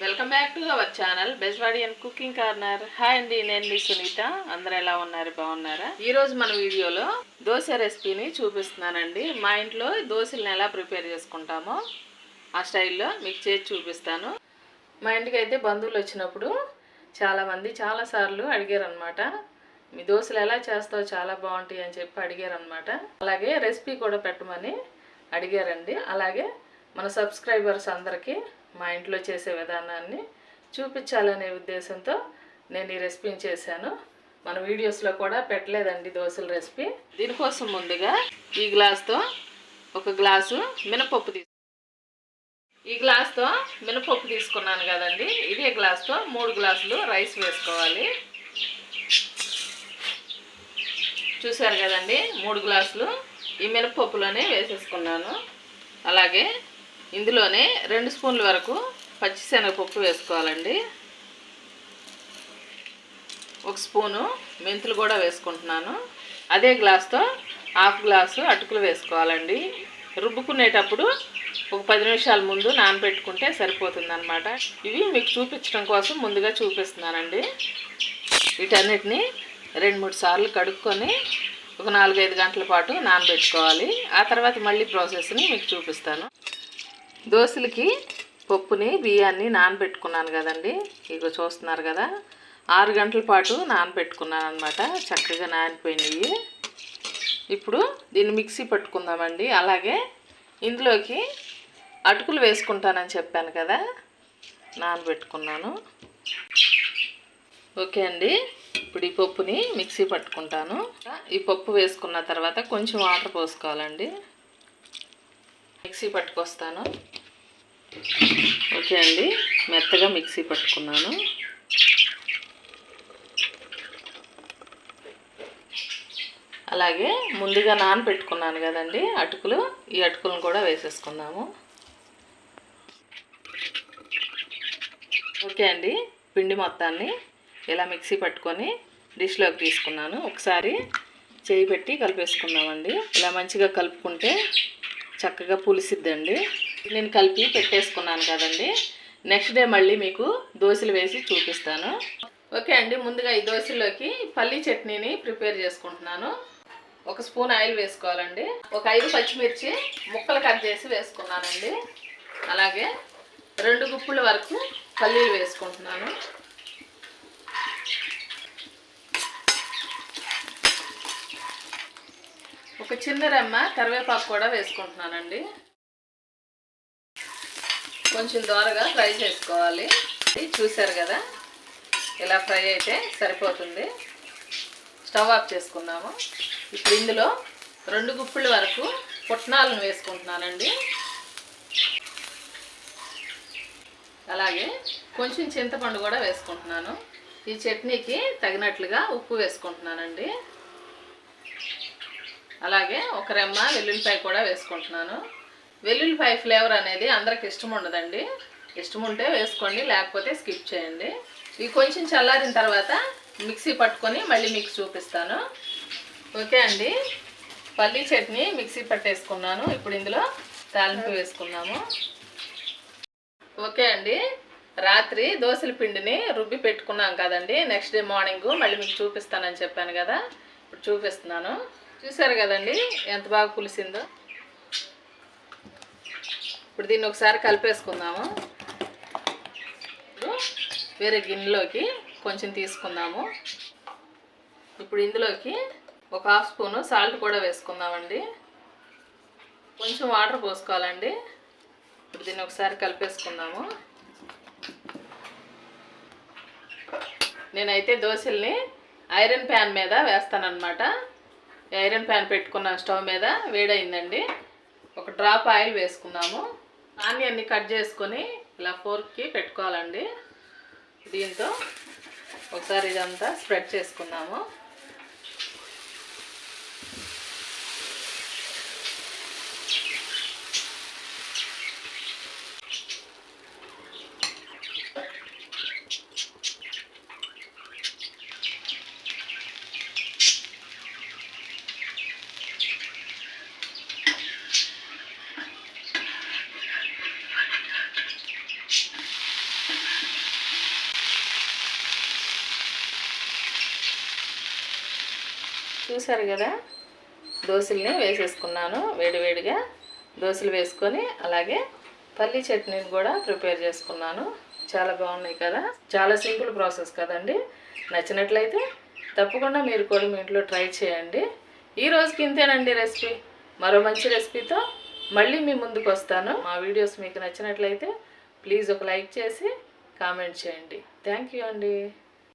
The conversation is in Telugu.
Welcome back to our channel Beswadi and cooking corner. Hi అండి నేను మీ సునీత. అందరు ఎలా ఉన్నారు? బాగున్నారా? ఈ రోజు మన వీడియోలో దోశ రెసిపీని చూపిస్తున్నానండి. మా ఇంట్లో దోశలను ఎలా ప్రిపేర్ చేసుకుంటామో ఆ స్టైల్లో మీకు చేసి చూపిస్తాను. మా ఇంటికి అయితే బంధువులు వచ్చినప్పుడు చాలామంది చాలాసార్లు అడిగారనమాట మీ దోశలు ఎలా చేస్తావు? చాలా బాగుంటాయి అని చెప్పి అడిగారనమాట అలాగే రెసిపీ కూడా పెట్టమని అడిగారండి. అలాగే మన సబ్స్క్రైబర్స్ అందరికీ మా ఇంట్లో చేసే విధానాన్ని చూపించాలనే ఉద్దేశంతో నేను ఈ రెసిపీని చేశాను. మన వీడియోస్లో కూడా పెట్టలేదండి దోశల రెసిపీ దీనికోసం ముందుగా ఈ గ్లాస్తో ఒక గ్లాసు మినపప్పు తీసు ఈ గ్లాస్తో మినపప్పు తీసుకున్నాను కదండి. ఇదే గ్లాస్తో మూడు గ్లాసులు రైస్ వేసుకోవాలి. చూశారు కదండి మూడు గ్లాసులు ఈ మినపప్పులోనే వేసేసుకున్నాను. అలాగే ఇందులోనే రెండు స్పూన్ల వరకు పచ్చిశనగపప్పు వేసుకోవాలండి. ఒక స్పూను మెంతులు కూడా వేసుకుంటున్నాను. అదే గ్లాస్తో హాఫ్ గ్లాసు అటుకులు వేసుకోవాలండి. రుబ్బుకునేటప్పుడు ఒక పది నిమిషాల ముందు నానబెట్టుకుంటే సరిపోతుందనమాట ఇవి మీకు చూపించడం కోసం ముందుగా చూపిస్తున్నానండి. వీటన్నిటిని రెండు మూడు సార్లు కడుక్కొని ఒక నాలుగైదు గంటల పాటు నానబెట్టుకోవాలి. ఆ తర్వాత మళ్ళీ ప్రాసెస్ని మీకు చూపిస్తాను. దోశలకి పప్పుని బియ్యాన్ని నానబెట్టుకున్నాను కదండి. ఇగో చూస్తున్నారు కదా. ఆరు గంటల పాటు నానబెట్టుకున్నాను అనమాట చక్కగా నానిపోయినాయి. ఇప్పుడు దీన్ని మిక్సీ పట్టుకుందామండి. అలాగే ఇందులోకి అటుకులు వేసుకుంటానని చెప్పాను కదా. నానబెట్టుకున్నాను. ఓకే అండి. ఇప్పుడు ఈ పప్పుని మిక్సీ పట్టుకుంటాను. ఈ పప్పు వేసుకున్న తర్వాత కొంచెం వాటర్ పోసుకోవాలండి. మిక్సీ పట్టుకొస్తాను. ఓకే అండి. మెత్తగా మిక్సీ పట్టుకున్నాను. అలాగే ముందుగా నానబెట్టుకున్నాను కదండి. అటుకులు ఈ అటుకులను కూడా వేసేసుకుందాము. ఓకే అండి. పిండి మొత్తాన్ని ఇలా మిక్సీ పట్టుకొని డిష్లోకి తీసుకున్నాను. ఒకసారి చేయి పెట్టి కలిపేసుకుందామండి. ఇలా మంచిగా కలుపుకుంటే చక్కగా పులిసిద్దండి. నేను కలిపి పెట్టేసుకున్నాను కదండి. నెక్స్ట్ డే మళ్ళీ మీకు దోశలు వేసి చూపిస్తాను. ఓకే అండి ముందుగా ఈ దోశలోకి పల్లీ చట్నీని ప్రిపేర్ చేసుకుంటున్నాను. ఒక స్పూన్ ఆయిల్ వేసుకోవాలండి. ఒక ఐదు పచ్చిమిర్చి ముక్కలు కట్ చేసి వేసుకున్నానండి. అలాగే రెండు గుప్పుల వరకు పల్లీలు వేసుకుంటున్నాను. ఒక చిన్న రెమ్మ కరివేపాకు కూడా వేసుకుంటున్నానండి. కొంచెం దోరగా ఫ్రై చేసుకోవాలి. ఇది చూశారు కదా? ఇలా ఫ్రై అయితే సరిపోతుంది. స్టవ్ ఆఫ్ చేసుకున్నాము. ఇప్పుడు ఇందులో రెండు గుప్పుల వరకు పుట్నాలను వేసుకుంటున్నానండి. అలాగే కొంచెం చింతపండు కూడా వేసుకుంటున్నాను. ఈ చట్నీకి తగినట్లుగా ఉప్పు వేసుకుంటున్నానండి. అలాగే ఒక రెమ్మ వెల్లుల్లిపాయ కూడా వేసుకుంటున్నాను. వెల్లుల్లిపాయ ఫ్లేవర్ అనేది అందరికి ఇష్టం ఉండదండి. ఇష్టం ఉంటే వేసుకోండి లేకపోతే స్కిప్ చేయండి. ఇవి కొంచెం చల్లారిన తర్వాత మిక్సీ పట్టుకొని మళ్ళీ మీకు చూపిస్తాను. ఓకే అండి. పల్లీ చట్నీ మిక్సీ పట్టేసుకున్నాను. ఇప్పుడు ఇందులో తాలింపు వేసుకున్నాము ఓకే అండి. రాత్రి దోశల పిండిని రుబ్బి పెట్టుకున్నాం కదండి. నెక్స్ట్ డే మార్నింగ్ మళ్ళీ మీకు చూపిస్తానని చెప్పాను కదా. ఇప్పుడు చూపిస్తున్నాను. చూసారు కదండి ఎంత బాగా పులిసిందో? ఇప్పుడు దీన్ని ఒకసారి కలిపేసుకుందాము. ఇప్పుడు వేరే గిన్నెలోకి కొంచెం తీసుకుందాము. ఇప్పుడు ఇందులోకి ఒక హాఫ్ స్పూను సాల్ట్ కూడా వేసుకుందామండి. కొంచెం వాటర్ పోసుకోవాలండి. ఇప్పుడు దీన్ని ఒకసారి కలిపేసుకుందాము. నేనైతే దోశల్ని ఐరన్ ప్యాన్ మీద వేస్తానన్నమాట. ఐరన్ ప్యాన్ పెట్టుకున్న స్టవ్ మీద వేడైందండి. ఒక డ్రాప్ ఆయిల్ వేసుకుందాము. ఆనియన్ని కట్ చేసుకొని ఇలా ఫోర్క్కి పెట్టుకోవాలండి. దీంతో ఒకసారి ఇదంతా స్ప్రెడ్ చేసుకుందాము. చూసారు కదా? దోశల్ని వేసేసుకున్నాను వేడివేడిగా దోశలు వేసుకొని అలాగే పల్లీ చట్నీని కూడా ప్రిపేర్ చేసుకున్నాను. చాలా బాగున్నాయి కదా? చాలా సింపుల్ ప్రాసెస్ కదండి? నచ్చినట్లయితే తప్పకుండా మీరు కూడా మీ ఇంట్లో ట్రై చేయండి. ఈ రోజుకి ఇంతేనండి రెసిపీ. మరో మంచి రెసిపీతో మళ్ళీ మీ ముందుకు వస్తాను. మా వీడియోస్ మీకు నచ్చినట్లయితే ప్లీజ్ ఒక లైక్ చేసి కామెంట్ చేయండి. థ్యాంక్ యూ అండి.